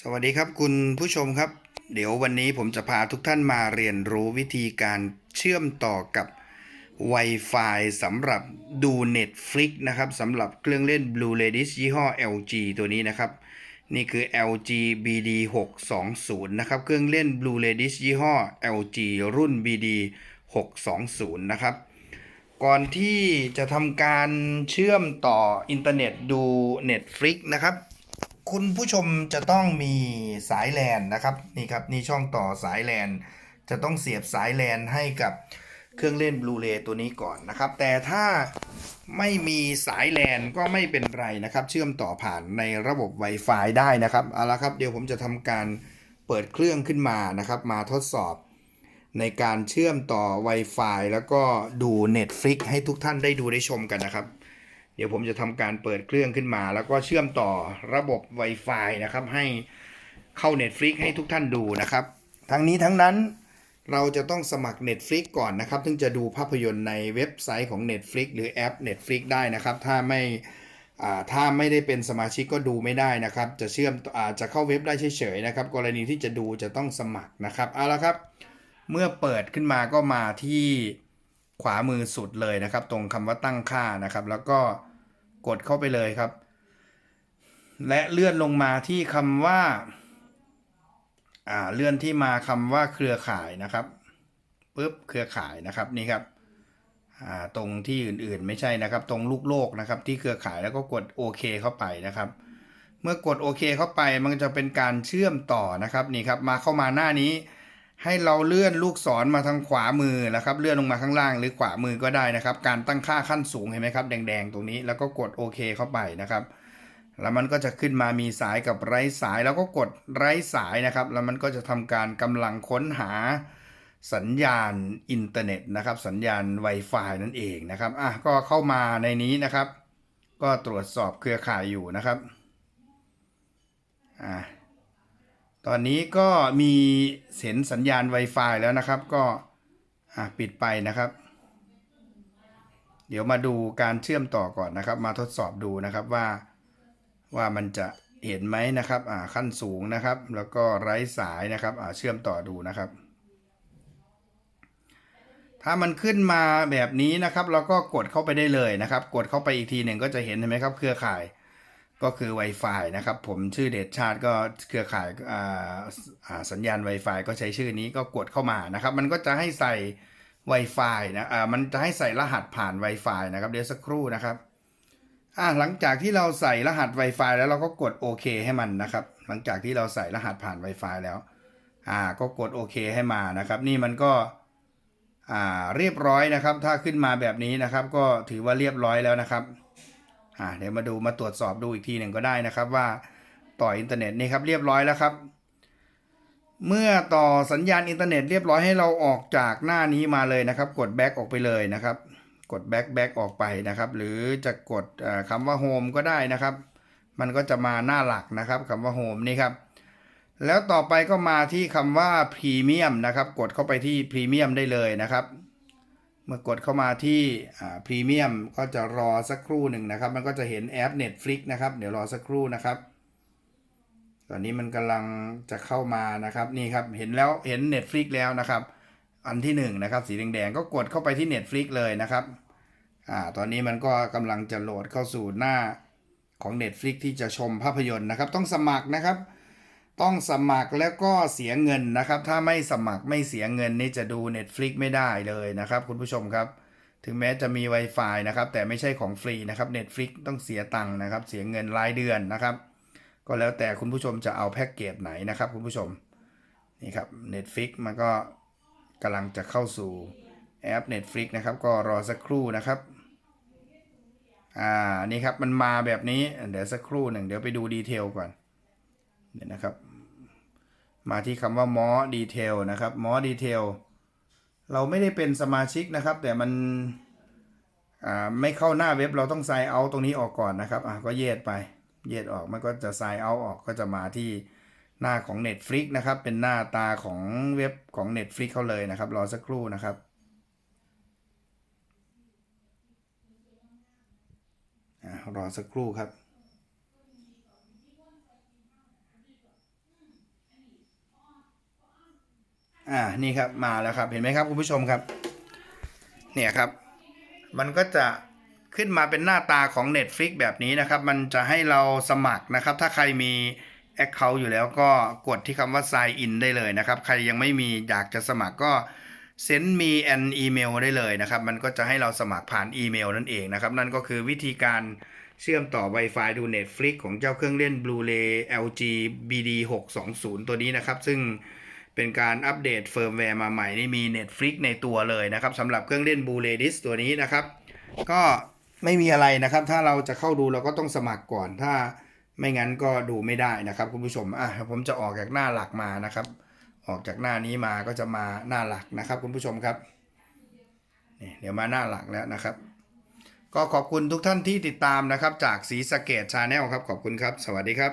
สวัสดีครับคุณผู้ชมครับ เดี๋ยววันนี้ผมจะพาทุกท่านมาเรียนรู้วิธีการเชื่อมต่อกับ Wi-Fi สำหรับดู Netflix นะครับสำหรับเครื่องเล่น Blue r a d i s ยี่ห้อ LG ตัวนี้นะครับ นี่คือ LG BD 620นะครับเครื่องเล่น Blue r a d i s ยี่ห้อ LG รุ่น BD 620นะครับก่อนที่จะทำการเชื่อมต่ออินเทอร์เน็ตดู Netflix นะครับ คุณผู้ชมจะต้องมีสายแลนนะครับนี่ครับนี่ช่องต่อสายแลนจะต้องเสียบสายแลนให้กับเครื่องเล่นบลูเรย์ตัวนี้ก่อนนะครับ แต่ถ้าไม่มีสายแลนก็ไม่เป็นไรนะครับ เชื่อมต่อผ่านในระบบ Wi-Fi ได้นะครับเอาละครับเดี๋ยวผมจะทำการเปิดเครื่องขึ้นมานะครับ มาทดสอบในการเชื่อมต่อ Wi-Fi แล้วก็ดู Netflix ให้ทุกท่านได้ดูได้ชมกันนะครับ เดี๋ยวผมจะทำการเปิดเครื่องขึ้นมา แล้วก็เชื่อมต่อระบบ Wi-Fi นะครับ ให้เข้า Netflix ให้ทุกท่านดูนะครับ ทั้งนี้ทั้งนั้นเราจะต้องสมัคร Netflix ก่อนนะครับถึงจะดูภาพยนตร์ในเว็บไซต์ของ Netflix หรือแอป Netflix ได้นะครับ ถ้าไม่ถ้าไม่ได้เป็นสมาชิกก็ดูไม่ได้นะครับ จะเชื่อมอาจจะเข้าเว็บได้เฉยๆนะครับ กรณีที่จะดูจะต้องสมัครนะครับเอาละครับ เมื่อเปิดขึ้นมาก็มาที่ ขวามือสุดเลยนะครับ ตรงคำว่าตั้งค่านะครับ แล้วก็กดเข้าไปเลยครับ และเลื่อนลงมาที่คำว่าอ่าเลื่อนที่มาคำว่าเครือข่ายนะครับปุ๊บเครือข่ายนะครับนี่ครับอ่าตรงที่อื่นๆไม่ใช่นะครับ ตรงลูกโลกนะครับ ที่เครือข่ายแล้วก็กดโอเคเข้าไปนะครับ เมื่อกดโอเคเข้าไปมันจะเป็นการเชื่อมต่อนะครับนี่ครับมาเข้ามาหน้านี้ ให้เราเลื่อนลูกศรมาทางขวามือนะครับ เลื่อนลงมาข้างล่างหรือขวามือก็ได้นะครับ การตั้งค่าขั้นสูงเห็นไหมครับ แดงๆ ตรงนี้แล้วก็กดโอเคเข้าไปนะครับ แล้วมันก็จะขึ้นมามีสายกับไร้สายแล้วก็กดไร้สายนะครับ แล้วมันก็จะทำการกำลังค้นหาสัญญาณอินเทอร์เน็ตนะครับ สัญญาณ Wi-Fi นั่นเองนะครับอะก็เข้ามาในนี้นะครับ ก็ตรวจสอบเครือข่ายอยู่นะครับอ่า ตอนนี้ก็มีเห็นสัญญาณ Wi-Fi แล้วนะครับ ก็ปิดไปนะครับ เดี๋ยวมาดูการเชื่อมต่อก่อนนะครับ มาทดสอบดูนะครับว่าว่ามันจะเห็นไหมนะครับขั้นสูงนะครับ แล้วก็ไร้สายนะครับเชื่อมต่อดูนะครับ ถ้ามันขึ้นมาแบบนี้นะครับ เราก็กดเข้าไปได้เลยนะครับ กดเข้าไปอีกทีหนึ่งก็จะเห็นเห็นไหมครับ เครือข่าย ก็คือ Wi-Fi นะครับ ผมชื่อเดชชาติก็เครือข่ายาาสัญญาณ Wi-Fi ก็ใช้ชื่อนี้ก็กดเข้ามานะครับ มันก็จะให้ใส่ Wi-Fi นะมันจะให้ใส่รหัสผ่าน Wi-Fi นะครับ เดี๋ยวสักครู่นะครับหลังจากที่เราใส่รหัส Wi-Fi แล้วเราก็กดโอเคให้มันนะครับ หลังจากที่เราใส่รหัสผ่าน Wi-Fi แล้วอ่าก็กดโอเคให้มานะครับ นี่มันก็อ่าเรียบร้อยนะครับ ถ้าขึ้นมาแบบนี้นะครับ ก็ถือว่าเรียบร้อยแล้วนะครับ อ่าเดี๋ยวมาดูมาตรวจสอบดูอีกทีหนึ่งก็ได้นะครับว่าต่ออินเทอร์เน็ตนี่ครับเรียบร้อยแล้วครับ เมื่อต่อสัญญาณอินเทอร์เน็ตเรียบร้อยให้เราออกจากหน้านี้มาเลยนะครับ กดแบ็กออกไปเลยนะครับ กดแบ็กแบ็กออกไปนะครับ หรือจะกดเอ่อคำว่าโฮมก็ได้นะครับ มันก็จะมาหน้าหลักนะครับคำว่าโฮมนี่ครับแล้วต่อไปก็มาที่คำว่าพรีเมียมนะครับ กดเข้าไปที่พรีเมียมได้เลยนะครับ เมื่อกดเข้ามาที่พรีเมียมก็จะรอสักครู่หนึ่งนะครับ มันก็จะเห็นแอป Netflix นะครับ เดี๋ยวรอสักครู่นะครับ ตอนนี้มันกำลังจะเข้ามานะครับนี่ครับเห็นแล้วเห็น Netflix แล้วนะครับ อันที่1นงนะครับสีแดงๆก็กดเข้าไปที่ Netflix เลยนะครับอ่าตอนนี้มันก็กำลังจะโหลดเข้าสู่หน้าของ Netflix ที่จะชมภาพยนตร์นะครับ ต้องสมัครนะครับ ต้องสมัครแล้วก็เสียเงินนะครับ ถ้าไม่สมัครไม่เสียเงินนี่จะดู Netflix ไม่ได้เลยนะครับ คุณผู้ชมครับ ถึงแม้จะมี Wi-Fi นะครับ แต่ไม่ใช่ของฟรีนะครับ Netflix ต้องเสียตังค์นะครับ เสียเงินรายเดือนนะครับ ก็แล้วแต่คุณผู้ชมจะเอาแพ็กเกจไหนนะครับ คุณผู้ชมนี่ครับ Netflix มันก็กำลังจะเข้าสู่แอป Netflix นะครับ ก็รอสักครู่นะครับอ่านี่ครับมันมาแบบนี้เดี๋ยวสักครู่หนึ่งเดี๋ยวไปดูดีเทลก่อน เดี๋ยนะครับ มาที่คำว่ามอดีเทลนะครับมอดีเทลเราไม่ได้เป็นสมาชิกนะครับ แต่มันไม่เข้าหน้าเว็บเราต้องไซน์เอาตรงนี้ออกก่อนนะครับอะก็เยดไป เยดออกมันก็จะไซน์เอาออกก็จะมาที่หน้าของ Netflix นะครับ เป็นหน้าตาของเว็บของ Netflix เขาเลยนะครับ รอสักครู่นะครับอรอสักครู่ครับ อ่านี่ครับมาแล้วครับเห็นไหมครับคุณผู้ชมครับ เนี่ยครับ มันก็จะขึ้นมาเป็นหน้าตาของ Netflix แบบนี้นะครับ มันจะให้เราสมัครนะครับ ถ้าใครมี Account อยู่แล้วก็กดที่คำว่า sign in ได้เลยนะครับ ใครยังไม่มีอยากจะสมัครก็ send me an email ได้เลยนะครับ มันก็จะให้เราสมัครผ่านอีเมลนั่นเองนะครับ นั่นก็คือวิธีการเชื่อมต่อ Wi-Fi ดู Netflix ของเจ้าเครื่องเล่น Blu-ray LG BD 620ตัวนี้นะครับ ซึ่ง เป็นการอัปเดตเฟิร์มแวร์มาใหม่นี่มี Netflix ในตัวเลยนะครับสำหรับเครื่องเล่น Blu-ray disc ตัวนี้นะครับ ก็ไม่มีอะไรนะครับ ถ้าเราจะเข้าดูเราก็ต้องสมัครก่อน ถ้าไม่งั้นก็ดูไม่ได้นะครับ คุณผู้ชมอะผมจะออกจากหน้าหลักมานะครับ ออกจากหน้านี้มาก็จะมาหน้าหลักนะครับ คุณผู้ชมครับนี่เดี๋ยวมาหน้าหลักแล้วนะครับ ก็ขอบคุณทุกท่านที่ติดตามนะครับ จากสีสเกตชาแนลครับขอบคุณครับ สวัสดีครับ